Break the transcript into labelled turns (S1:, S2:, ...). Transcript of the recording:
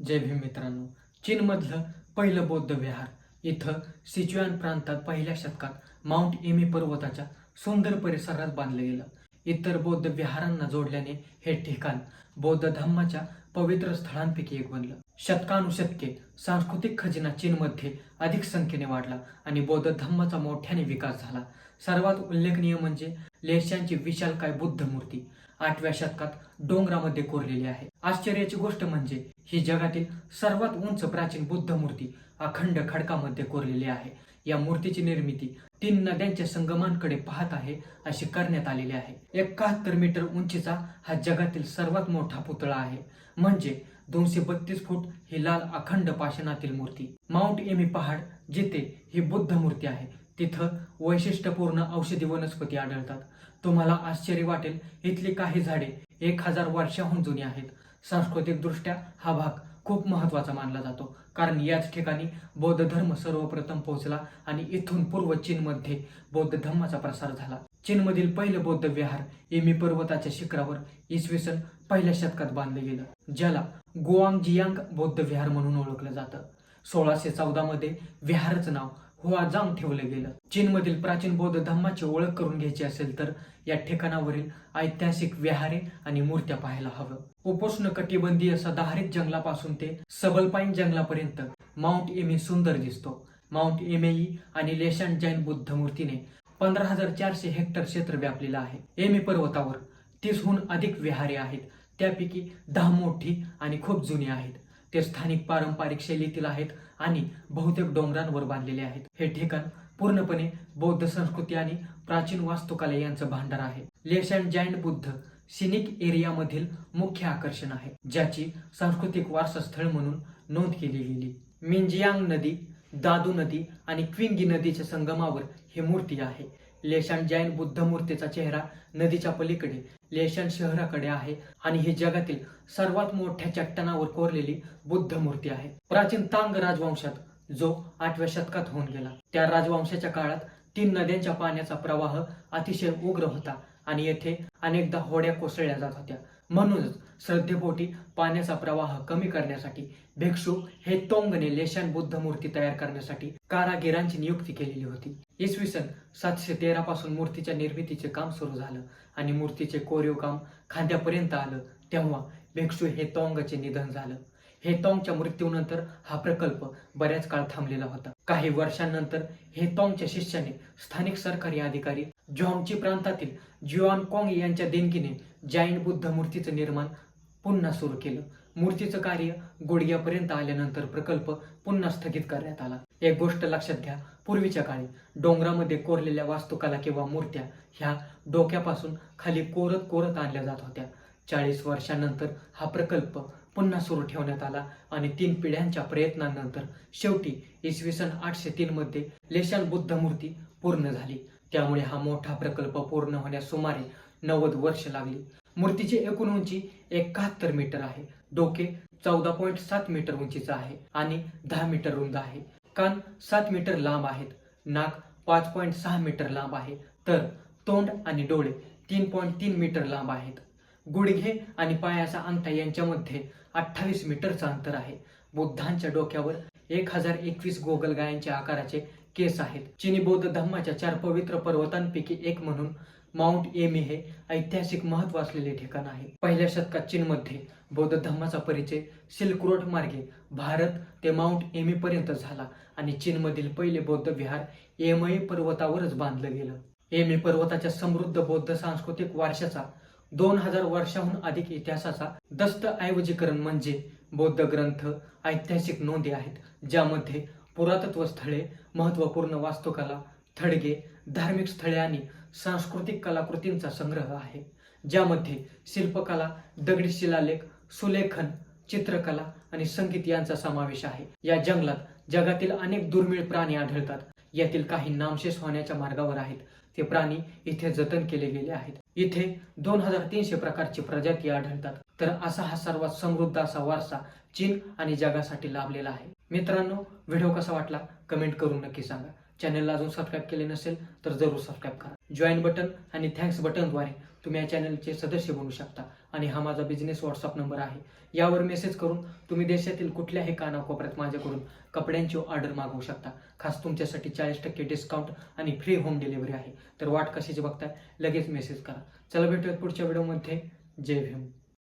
S1: जय भीम मित्रांनो. चीनमधलं पहिलं बौद्ध विहार. इथं सिच्युआन प्रांतात पहिल्या शतकात माउंट एमी पर्वताच्या सुंदर परिसरात बांधलं गेलं. इतर बौद्ध विहारांना जोडल्याने हे ठिकाण बौद्ध धम्माच्या पवित्र स्थळांपैकी एक बनलं. शतकानुशतके सांस्कृतिक खजिना चीनमध्ये अधिक संख्येने वाढला आणि बौद्ध धम्माचा मोठ्याने विकास झाला. सर्वात उल्लेखनीय म्हणजे लेशांची विशालकाय बुद्ध मूर्ती आठव्या शतकात डोंगरामध्ये कोरलेली आहे. आश्चर्याची गोष्ट म्हणजे ही जगातील सर्वात उंच प्राचीन बुद्ध मूर्ती अखंड खडकामध्ये कोरलेली आहे. या मूर्तीची निर्मिती तीन नद्यांच्या संगमांकडे पाहत आहे अशी करण्यात आलेली आहे. एकाहत्तर मीटर उंचीचा हा जगातील सर्वात मोठा पुतळा आहे. म्हणजे दोनशे बत्तीस फूट ही लाल अखंड पाषाणातील मूर्ती. माउंट एमी पहाड जिथे ही बुद्ध मूर्ती आहे तिथं वैशिष्ट्यपूर्ण औषधी वनस्पती आढळतात. तुम्हाला आश्चर्य वाटेल इथली काही झाडे एक हजार वर्षाहून जुनी आहेत. सांस्कृतिक दृष्ट्या हा भाग खूप महत्त्वाचा मानला जातो कारण याच ठिकाणी बौद्ध धर्म सर्वप्रथम पोहोचला आणि इथून पूर्व चीनमध्ये बौद्ध धर्माचा प्रसार झाला. चीनमधील पहिलं बौद्ध विहार एमी पर्वताच्या शिखरावर इसवी सन पहिल्या शतकात बांधलं गेलं ज्याला गुआंगजियांग बौद्ध विहार म्हणून ओळखलं जातं. सोळाशे चौदा मध्ये विहाराचं नाव हुआजांग ठेवलं गेलं. चीनमधील प्राचीन बौद्ध धम्माची ओळख करून घ्यायची असेल तर या ठिकाणावरील ऐतिहासिक विहारे आणि मूर्त्या पाहायला हवं. उपोष्ण कटिबंधीय सदाहरित जंगलापासून ते सबलपाईन जंगलापर्यंत माउंट एमी सुंदर दिसतो. माउंट एमेई आणि लेशान जैन बुद्ध मूर्तीने पंधरा हजार चारशे हेक्टर क्षेत्र व्यापलेलं आहे. एमी पर्वतावर तीसहून अधिक विहारे आहेत. त्यापैकी दहा मोठी आणि खूप जुनी आहेत. ते स्थानिक पारंपरिक शैलीतील आहेत आणि बहुतेक डोंगरांवर बांधलेले आहेत. हे ठिकाण पूर्णपणे बौद्ध संस्कृती आणि प्राचीन वास्तुकला यांचं भांडार आहे. लेशन जैन बुद्ध सिनिक एरियामधील मुख्य आकर्षण आहे ज्याची सांस्कृतिक वारसास्थळ म्हणून नोंद केली गेली. मिंजियांग नदी दादू नदी आणि क्विंगी नदीच्या संगमावर ही मूर्ती आहे. लेशान जैन बुद्ध मूर्तीचा चेहरा नदीच्या पलीकडे लेशान शहराकडे आहे आणि ही जगातील सर्वात मोठ्या चट्टानावर कोरलेली बुद्ध मूर्ती आहे. प्राचीन तांग राजवंशात जो आठव्या शतकात होऊन गेला. त्या राजवंशाच्या काळात तीन नद्यांच्या पाण्याचा प्रवाह अतिशय उग्र होता. आणि येथे अनेकदा होड्या कोसळल्या जात होत्या. म्हणूनच श्रद्धेपोटी पाण्याचा प्रवाह कमी करण्यासाठी भिक्षू हे तोंगने लेशान बुद्ध मूर्ती तयार करण्यासाठी कारागिरांची नियुक्ती केलेली होती. इसवी सन सातशे तेरा पासून मूर्तीच्या निर्मितीचे काम सुरू झालं आणि मूर्तीचे कोरीव काम खांद्यापर्यंत आलं तेव्हा भिक्षू हे तोंगचे निधन झालं. हे तोंगच्या मृत्यूनंतर हा प्रकल्प बऱ्याच काळ थांबलेला होता. काही वर्षांनंतर हे तोंगच्या शिष्याने स्थानिक सरकारी अधिकारी जॉंगची प्रांतातील जुआन कोंग यांच्या देणगीने जैन बुद्ध मूर्तीचं निर्माण पुन्हा सुरू केलं. मूर्तीचं कार्य गुडघ्यापर्यंत आल्यानंतर प्रकल्प पुन्हा स्थगित करण्यात आला. एक गोष्ट लक्षात घ्या पूर्वीच्या काळी डोंगरामध्ये कोरलेल्या वास्तुकला किंवा मूर्त्या ह्या डोक्यापासून खाली कोरत कोरत आणल्या जात होत्या. चाळीस वर्षांनंतर हा प्रकल्प पुन्हा सुरू ठेवण्यात आला आणि तीन पिढ्यांच्या प्रयत्नांनंतर शेवटी इसवी सन आठशे तीन मध्ये लेशान बुद्ध मूर्ती पूर्ण झाली. त्यामुळे हा मोठा प्रकल्प पूर्ण होण्यास सुमारे नव्वद वर्ष लागली. मूर्तीची एकूण उंची एकाहत्तर मीटर आहे. डोके चौदा पॉईंट सात मीटर उंचीचं आहे आणि दहा मीटर रुंद आहे. कान सात मीटर लांब आहेत. नाक पाच पॉईंट सहा मीटर लांब आहे. तर तोंड आणि डोळे तीन पॉईंट तीन मीटर लांब आहेत. गुडघे आणि पायाचा अंगठा यांच्यामध्ये अठ्ठावीस मीटरचं अंतर आहे. बुद्धांच्या डोक्यावर एक हजार एकवीस गोगलगायांच्या आकाराचे केस आहेत. चिनी बौद्ध धर्माच्या चार पवित्र पर्वतांपैकी एक म्हणून माउंट एमी हे ऐतिहासिक महत्त्व असलेले ठिकाण आहे. पहिल्या शतकात चीनमध्ये बौद्ध धर्माचा परिचय सिल्क रोड मार्गे भारत ते माउंट एमी पर्यंत झाला आणि चीनमधील पहिले बौद्ध विहार एमई पर्वतावरच बांधलं गेलं. एमी पर्वताच्या समृद्ध बौद्ध सांस्कृतिक वारशाचा दोन हजार वर्षाहून अधिक इतिहासाचा दस्तऐवजीकरण म्हणजे बौद्ध ग्रंथ ऐतिहासिक नोंदी आहेत ज्यामध्ये पुरातत्व स्थळे महत्त्वपूर्ण वास्तुकला थडगे धार्मिक स्थळे आणि सांस्कृतिक कलाकृतींचा संग्रह आहे ज्यामध्ये शिल्पकला दगडी शिलालेख सुलेखन चित्रकला आणि संगीत यांचा समावेश आहे. या जंगलात जगातील अनेक दुर्मिळ प्राणी आढळतात. यातील काही नामशेष होण्याच्या मार्गावर आहेत. ते प्राणी इथे जतन केले गेले आहेत. इथे दोन हजार तीनशे प्रकारची प्रजाती आढळतात. तर असा हा सर्वात समृद्ध असा वारसा चीन आणि जगासाठी लाभलेला आहे. मित्रांनो व्हिडिओ कसा वाटला? कमेंट करून नक्की सांगा. चॅनलला अजून सबस्क्राईब केले नसेल तर जरूर सबस्क्राईब करा. जॉईन बटन आणि थँक्स बटनद्वारे तुम्ही या चॅनलचे सदस्य बनू शकता. आणि हा माझा बिझनेस व्हॉट्सअप नंबर आहे. यावर मेसेज करून तुम्ही देशातील कुठल्याही कानाकोपऱ्यात माझ्याकडून कपड्यांची ऑर्डर मागवू शकता. खास तुमच्यासाठी चाळीस टक्के डिस्काउंट आणि फ्री होम डिलिव्हरी आहे. तर वाट कशाची बघताय? लगेच मेसेज करा. चला भेटूयात पुढच्या व्हिडिओमध्ये जय भीम.